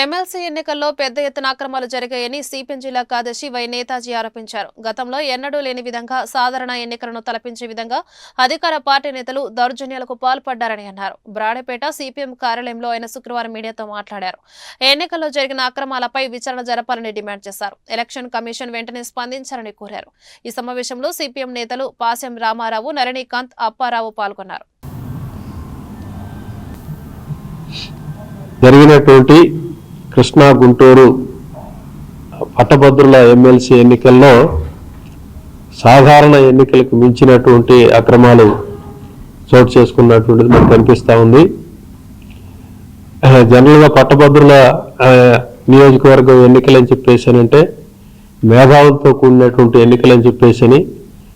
MLC ఎన్నికల్లో పెద్ద ఎత్తున అక్రమాలు జరిగాయని సిపిఎం జిల్లా కార్యదర్శి వై నేతాజీ ఆరోపించారు. గతంలో ఎన్నడూ లేని విధంగా సాధారణ ఎన్నికలను తలపించే విధంగా అధికార పార్టీ నేతలు దౌర్జన్యాలకు పాల్పడ్డారని అన్నారు. బ్రాడేపేట సిపిఎం కార్యాలయంలో ఆయన శుక్రవారం మీడియాతో మాట్లాడారు. ఎన్నికల్లో జరిగిన అక్రమాలపై విచారణ జరపాలని డిమాండ్ చేశారు. ఎలక్షన్ కమిషన్ వెంటనే స్పందించాలని కోరారు. ఈ సమావేశంలో సిపిఎం నేతలు పాసెం రామారావు నరణీకాంత్ అప్పారావు పాల్గొన్నారు. జరిగినటువంటి కృష్ణా గుంటూరు పట్టభద్రుల ఎమ్మెల్సీ ఎన్నికల్లో సాధారణ ఎన్నికలకు మించినటువంటి అక్రమాలు చోటు చేసుకున్నటువంటిది మనకు కనిపిస్తూ ఉంది. జనరల్గా పట్టభద్రుల ఆ, నియోజకవర్గం ఎన్నికలని చెప్పేసానంటే మేధావులతో కూడినటువంటి ఎన్నికలని చెప్పేసని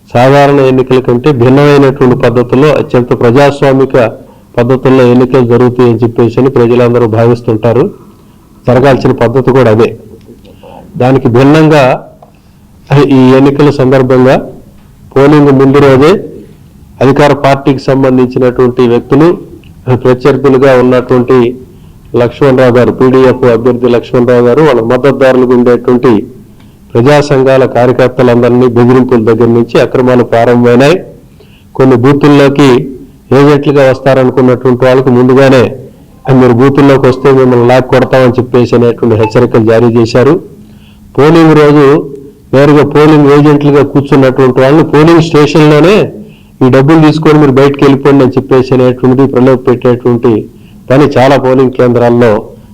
సాధారణ ఎన్నికల కంటే భిన్నమైనటువంటి పద్ధతుల్లో అత్యంత ప్రజాస్వామిక పద్ధతుల్లో ఎన్నికలు జరుగుతాయని చెప్పేసి ప్రజలందరూ భావిస్తుంటారు. జరగాల్సిన పద్ధతి కూడా అదే. దానికి భిన్నంగా ఈ ఎన్నికల సందర్భంగా పోలింగ్ ముందు రోజే అధికార పార్టీకి సంబంధించినటువంటి వ్యక్తులు ప్రత్యర్థులుగా ఉన్నటువంటి లక్ష్మణరావు గారు పీడీఎఫ్ అభ్యర్థి లక్ష్మణరావు గారు వాళ్ళ మద్దతుదారులకు ఉండేటువంటి ప్రజా సంఘాల కార్యకర్తలందరినీ బెదిరింపుల దగ్గర నుంచి అక్రమాలు ప్రారంభమైనాయి. కొన్ని బూతుల్లోకి ఏజెంట్లుగా వస్తారనుకున్నటువంటి వాళ్ళకు ముందుగానే మీరు బూతుల్లోకి వస్తే మిమ్మల్ని లాక్ కొడతామని చెప్పేసి అనేటువంటి హెచ్చరికలు జారీ చేశారు. పోలింగ్ రోజు నేరుగా పోలింగ్ ఏజెంట్లుగా కూర్చున్నటువంటి వాళ్ళని పోలింగ్ స్టేషన్లోనే ఈ డబ్బులు తీసుకొని మీరు బయటకు వెళ్ళిపోండి అని చెప్పేసి అనేటువంటి ప్రలోభ పెట్టేటువంటి పని చాలా పోలింగ్ కేంద్రాల్లో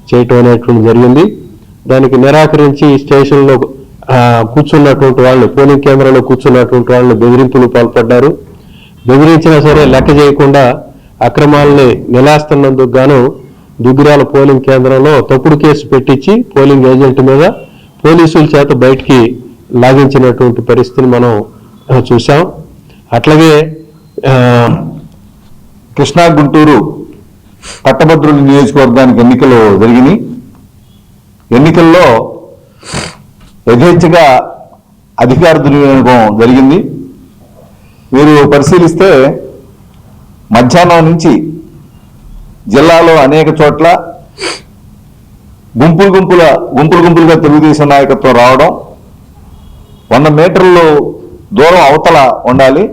చేయటం అనేటువంటి జరిగింది. దానికి నిరాకరించి స్టేషన్లో కూర్చున్నటువంటి వాళ్ళని పోలింగ్ కేంద్రంలో కూర్చున్నటువంటి వాళ్ళని బెదిరింపులు పాల్పడ్డారు. బెదిరించినా సరే లెక్క చేయకుండా అక్రమాలని నిలాస్తున్నందుకు గాను దుగ్గురాల పోలింగ్ కేంద్రంలో తప్పుడు కేసు పెట్టించి పోలింగ్ ఏజెంట్ మీద పోలీసుల చేత బయటికి లాగించినటువంటి పరిస్థితిని మనం చూసాం అట్లాగే కృష్ణా గుంటూరు పట్టభద్రుల నియోజకవర్గానికి ఎన్నికలు జరిగినాయి. ఎన్నికల్లో యథేచ్ఛగా అధికార దుర్వినియోగం జరిగింది. మీరు పరిశీలిస్తే మధ్యాహ్నం నుంచి జిల్లాలో అనేక చోట్ల గుంపులు గుంపుల గుంపులు గుంపులుగా తెలుగుదేశం నాయకత్వం రావడం వంద మీటర్లు దూరం అవతల ఉండాలి.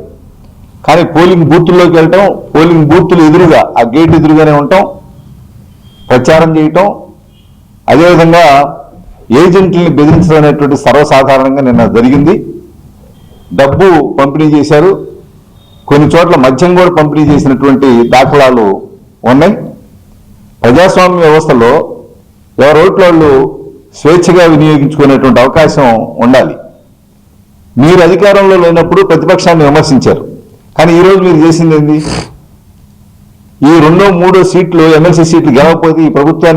కానీ పోలింగ్ బూత్తుల్లోకి వెళ్ళటం పోలింగ్ బూత్లు ఎదురుగా ఆ గేట్ ఎదురుగానే ఉండటం ప్రచారం చేయటం. అదేవిధంగా ఏజెంట్లని బెదిరించడం అనేటువంటి సర్వసాధారణంగా నిన్న జరిగింది. డబ్బు పంపిణీ చేశారు. కొన్ని చోట్ల మద్యం కూడా పంపిణీ చేసినటువంటి దాఖలాలు ఉన్నాయి. ప్రజాస్వామ్య వ్యవస్థలో ఎవరి ఓట్లు వాళ్ళు స్వేచ్ఛగా వినియోగించుకునేటువంటి అవకాశం ఉండాలి. మీరు అధికారంలో లేనప్పుడు ప్రతిపక్షాన్ని విమర్శించారు. కానీ ఈరోజు మీరు చేసింది ఏంది? ఈ రెండో మూడో సీట్లు ఎమ్మెల్సీ సీట్లు గెలవకపోతే ఈ ప్రభుత్వానికి